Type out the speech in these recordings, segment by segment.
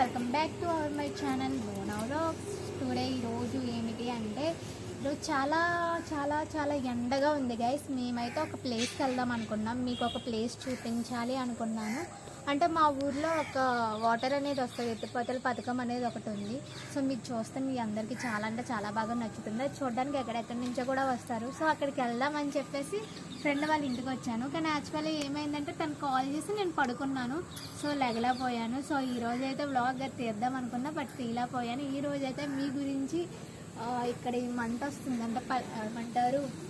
Welcome back to our my channel బోనౌలో today ఈరోజు ఏమిటి అంటే ఈరోజు చాలా చాలా చాలా ఎండగా ఉంది గైస్ మేమైతే ఒక ప్లేస్కి వెళ్దాం అనుకున్నాం. మీకు ఒక ప్లేస్ చూపించాలి అనుకున్నాను. అంటే మా ఊర్లో ఒక వాటర్ అనేది వస్తుంది ఎత్తిపోతల పథకం అనేది ఒకటి ఉంది. సో మీకు చూస్తే మీ అందరికీ చాలా అంటే చాలా బాగా నచ్చుతుంది. అది చూడడానికి ఎక్కడెక్కడి నుంచో కూడా వస్తారు. సో అక్కడికి వెళ్దామని చెప్పేసి ఫ్రెండ్ వాళ్ళ ఇంటికి వచ్చాను. కానీ యాక్చువల్లీ ఏమైందంటే తను కాల్ చేసి నేను పడుకున్నాను. సో లెగలేకపోయాను. సో ఈ రోజు అయితే వ్లాగ్ తీద్దాం అనుకున్నా బట్ తీలేకపోయాను ఈ రోజు అయితే మీ గురించి ఇక్కడ ఈ మంట వస్తుంది అంటే ప- ఏమంటారు?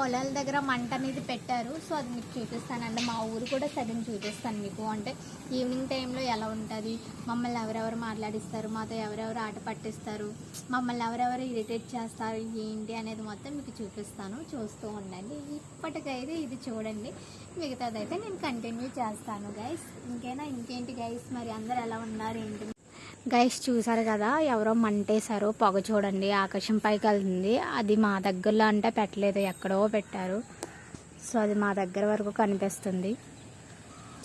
పొలాల దగ్గర మంట అనేది పెట్టారు. సో అది మీకు చూపిస్తానండి. మా ఊరు కూడా సగం చూపిస్తాను మీకు. అంటే ఈవినింగ్ టైంలో ఎలా ఉంటుంది? మమ్మల్ని ఎవరెవరు మాట్లాడిస్తారు? మాతో ఎవరెవరు ఆట పట్టిస్తారు? మమ్మల్ని ఎవరెవరు ఇరిటేట్ చేస్తారు? ఏంటి అనేది మొత్తం మీకు చూపిస్తాను. చూస్తూ ఉండండి. ఇప్పటికైతే ఇది చూడండి. మిగతాదైతే నేను కంటిన్యూ చేస్తాను గైస్ ఇంకేనా? ఇంకేంటి గైస్ మరి అందరు ఎలా ఉన్నారు? ఏంటి? గైస్ చూసారు కదా ఎవరో మంటేశారు పొగ చూడండి ఆకాశం పైకి వెళ్తుంది. అది మా దగ్గరలో అంటే పెట్టలేదు ఎక్కడో పెట్టారు. సో అది మా దగ్గర వరకు కనిపిస్తుంది.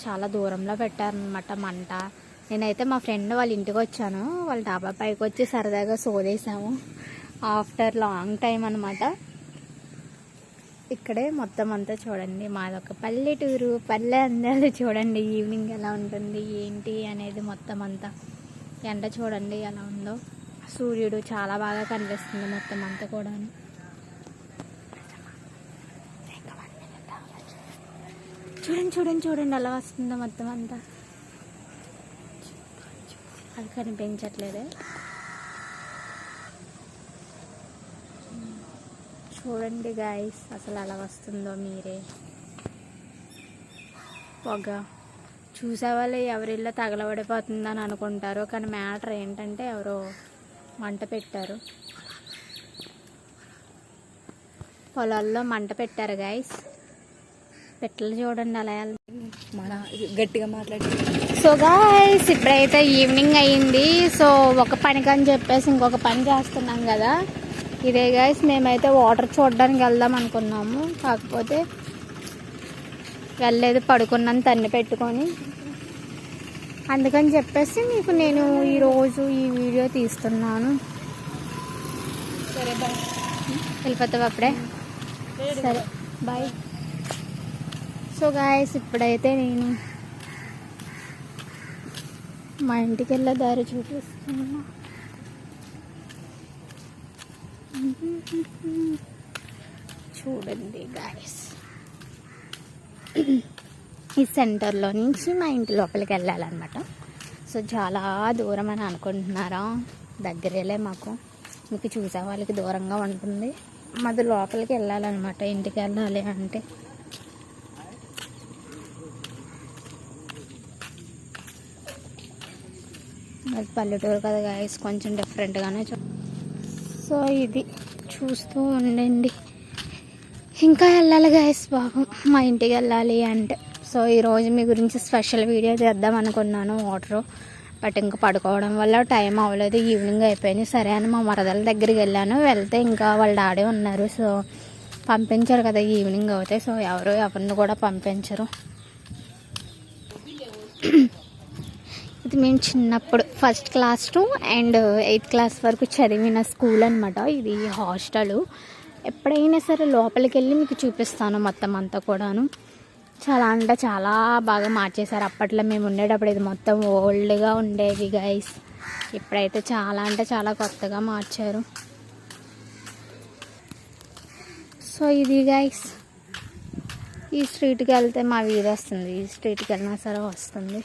చాలా దూరంలో పెట్టారనమాట మంట. నేనైతే మా ఫ్రెండ్ వాళ్ళ ఇంటికి వచ్చాను. వాళ్ళ డాబా పైకి వచ్చి సరదాగా సోదేశాము ఆఫ్టర్ లాంగ్ టైం అనమాట ఇక్కడే మొత్తం అంతా చూడండి. మాదొక పల్లెటూరు పల్లె అందాలు చూడండి. ఈవినింగ్ ఎలా ఉంటుంది ఏంటి అనేది మొత్తం అంతా. ఎండ చూడండి ఎలా ఉందో. సూర్యుడు చాలా బాగా కనిపిస్తుంది మొత్తం అంతా కూడా చూడండి చూడండి చూడండి ఎలా వస్తుందో మొత్తం అంతా. అది కనిపించట్లేదే. చూడండి గాయస్ అసలు ఎలా వస్తుందో మీరే. పొగ. చూసే వాళ్ళు ఎవరిల్లో తగలబడిపోతుందని అనుకుంటారు కానీ మ్యాటర్ ఏంటంటే ఎవరో మంట పెట్టారు. పొలాల్లో మంట పెట్టారు గాయస్ పెట్టలు చూడండి అలా మన గట్టిగా మాట్లాడి. సో గాయస్ ఇప్పుడైతే ఈవినింగ్ అయ్యింది సో ఒక పనికి అని చెప్పేసి ఇంకొక పని చేస్తున్నాం కదా. ఇదే గాయస్ మేమైతే వాటర్ చూడడానికి వెళ్దాం అనుకున్నాము. కాకపోతే వెళ్ళలేదు పడుకున్నాను తన్ని పెట్టుకొని. అందుకని చెప్పేసి మీకు నేను ఈరోజు ఈ వీడియో తీస్తున్నాను. సరే బాయ్ వెళ్ళిపోతావు అప్పుడే? సరే బాయ్ సో గాయస్ ఇప్పుడైతే నేను మా ఇంటికి వెళ్ళే దారి చూపిస్తున్నా. చూడండి గాయస్ ఈ సెంటర్లో నుంచి మా ఇంటి లోపలికి వెళ్ళాలన్నమాట. సో చాలా దూరం అని అనుకుంటున్నారా? దగ్గరేలే మాకు. మీకు చూసే వాళ్ళకి దూరంగా ఉంటుంది. మాది లోపలికి వెళ్ళాలన్నమాట. ఇంటికి వెళ్ళాలి అంటే. అది పల్లెటూరు కదా గాయస్ కొంచెం డిఫరెంట్గానే చూ సో ఇది చూస్తూ ఉండండి. ఇంకా వెళ్ళాలి గాయస్ బాబు. మా ఇంటికి వెళ్ళాలి అంటే. సో ఈరోజు మీ గురించి స్పెషల్ వీడియో చేద్దాం అనుకున్నాను వాటరు బట్ ఇంకా పడుకోవడం వల్ల టైం అవ్వలేదు. ఈవినింగ్ అయిపోయింది. సరే అని మా మరదల దగ్గరికి వెళ్ళాను. వెళ్తే ఇంకా వాళ్ళ డాడీ ఉన్నారు. సో పంపించారు కదా ఈవినింగ్ అవుతాయి సో ఎవరు ఎవరిని కూడా పంపించరు. ఇది మేము చిన్నప్పుడు first class to and eighth class వరకు చదివిన స్కూల్ అనమాట ఇది హాస్టల్. ఎప్పుడైనా సరే లోపలికి వెళ్ళి మీకు చూపిస్తాను మొత్తం అంతా కూడాను. చాలా అంటే చాలా బాగా మార్చేశారు. అప్పట్లో మేము ఉండేటప్పుడు ఇది మొత్తం ఓల్డ్గా ఉండేవి గైస్ ఇప్పుడైతే చాలా అంటే చాలా కొత్తగా మార్చారు. సో ఇది గైస్ ఈ స్ట్రీట్కి వెళ్తే మా వీధి వస్తుంది. ఈ స్ట్రీట్కి వెళ్ళినా సరే వస్తుంది.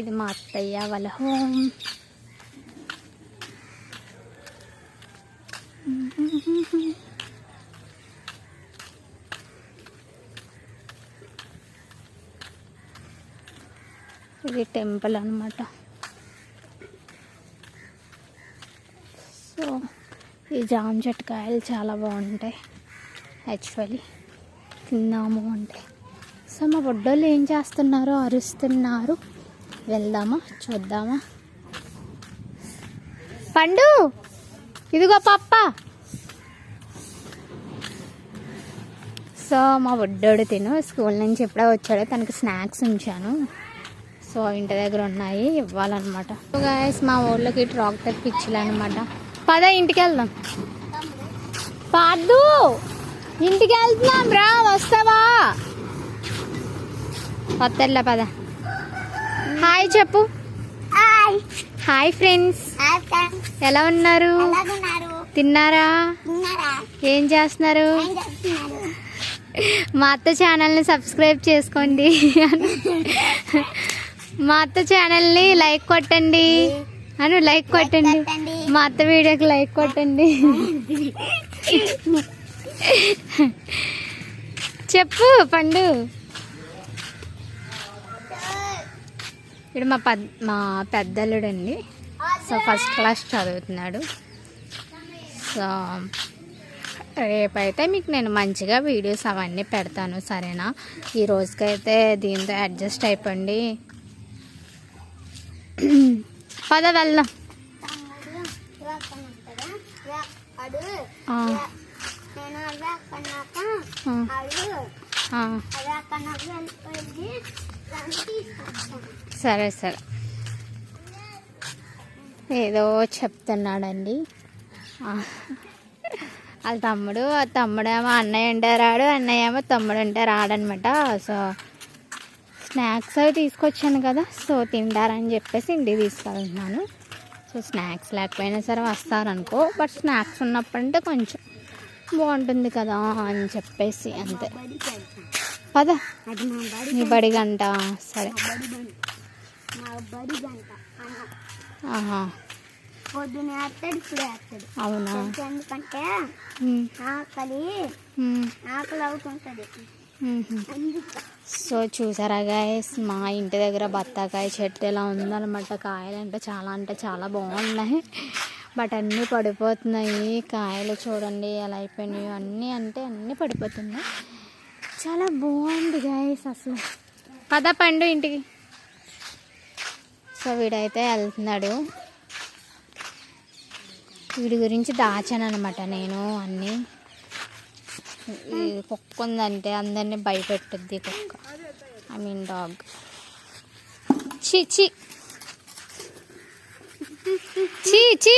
ఇది మా అత్తయ్య వాళ్ళ హోమ్ ఇది టెంపుల్ అనమాట సో ఈ జామ చెట్టుకాయలు చాలా బాగుంటాయి యాక్చువల్లీ తిందాము అంటే. సో మా బొడ్డోళ్ళు ఏం చేస్తున్నారో అరుస్తున్నారు. వెళ్దామా? చూద్దామా? పండు! ఇదిగో పప్ప! సో మా బుడ్డోడు తిను. స్కూల్ నుంచి ఎప్పుడో వచ్చాడు. తనకి స్నాక్స్ ఉంచాను. సో ఇంటి దగ్గర ఉన్నాయి. ఇవ్వాలన్నమాట. గాయస్ మా ఊళ్ళోకి ట్రాక్టర్ పిచ్చిలు పద ఇంటికి వెళ్దాం. పాదు ఇంటికి వెళ్తున్నాం రా వస్తావా? వద్దర్లే పద. హాయ్ చెప్పు. హాయ్ ఫ్రెండ్స్ ఎలా ఉన్నారు? తిన్నారా? ఏం చేస్తున్నారు? మా అత్త ఛానల్ని సబ్స్క్రైబ్ చేసుకోండి. మా అత్త ఛానల్ని లైక్ కొట్టండి. అను లైక్ కొట్టండి. మా అత్త వీడియోకి లైక్ కొట్టండి. చెప్పు పండు. ఇప్పుడు మా పెద్ద మా పెద్దల్లుడు అండి సో ఫస్ట్ క్లాస్ చదువుతున్నాడు. సో రేపైతే మీకు నేను మంచిగా వీడియోస్ అవన్నీ పెడతాను సరేనా? ఈ రోజుకైతే దీంతో అడ్జస్ట్ అయిపోండి. పద వెళ్దాం. అడు నేను సరే సరే. ఏదో చెప్తున్నాడండి. వాళ్ళ తమ్ముడు ఆ తమ్ముడేమో అన్నయ్య అంటే రాడు అన్నయ్య ఏమో తమ్ముడు అంటే రాడనమాట సో స్నాక్స్ అవి తీసుకొచ్చాను కదా సో తింటారని చెప్పేసి ఇంటికి తీసుకెళ్తున్నాను. సో స్నాక్స్ లేకపోయినా సరే వస్తారనుకో బట్ స్నాక్స్ ఉన్నప్పుడంటే కొంచెం బాగుంటుంది కదా అని చెప్పేసి అంతే. పద. నీ బడి గంట. సరే. ఆహా. పొద్దున వేస్తాడు ఇప్పుడు వేస్తాడు అవునా? ఎందుకంటే ఆకలి అవుతుంటది. సో చూసారా గాయస్ మా ఇంటి దగ్గర బత్తాకాయ చెట్టు ఇలా ఉందన్నమాట. కాయలు అంటే చాలా అంటే చాలా బాగున్నాయి. బట్ అన్నీ పడిపోతున్నాయి. కాయలు చూడండి ఎలా అయిపోయినాయి అన్నీ అంటే అన్నీ పడిపోతున్నాయి. చాలా బాగుంది గాయస్ అసలు. పద పండు ఇంటికి. సో వీడైతే వెళ్తున్నాడు. వీడి గురించి దాచాను అనమాట నేను అన్నీ. కుక్క ఉందంటే అందరినీ భయపెట్టుద్ది కుక్క. ఐ మీన్ డాగ్ చి చీ చీ.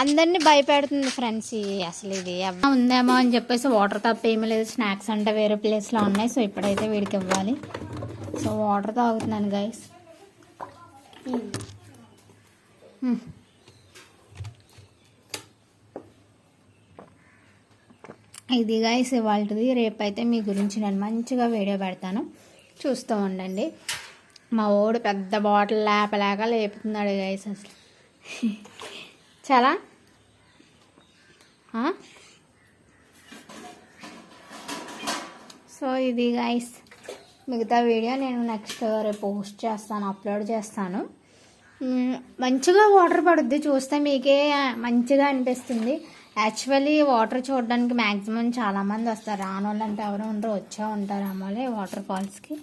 అందరినీ భయపెడుతుంది ఫ్రెండ్స్ అసలు ఇది ఉందేమో అని చెప్పేసి వాటర్ తప్ప ఏమీ లేదు. స్నాక్స్ అంటే వేరే ప్లేస్లో ఉన్నాయి సో ఇప్పుడైతే వీడికి ఇవ్వాలి. సో వాటర్ తాగుతున్నాను గైస్ ఇది గైస్ ఇవాళది. రేపైతే మీ గురించి నేను మంచిగా వీడియో పెడతాను. చూస్తూ ఉండండి. మా ఓడు పెద్ద బాటిల్ లేపలేక లేపుతున్నాడు గైస్ అసలు. చాలా? సో ఇది గైస్ మిగతా వీడియో నేను నెక్స్ట్ రేపు పోస్ట్ చేస్తాను అప్లోడ్ చేస్తాను. మంచిగా వాటర్ పడుద్ది చూస్తే మీకే మంచిగా అనిపిస్తుంది. యాక్చువల్లీ వాటర్ చూడడానికి మ్యాక్సిమం చాలామంది వస్తారు. రాని వాళ్ళు అంటే ఎవరు ఉండరు వచ్చే ఉంటారు అమ్మాలి వాటర్ ఫాల్స్కి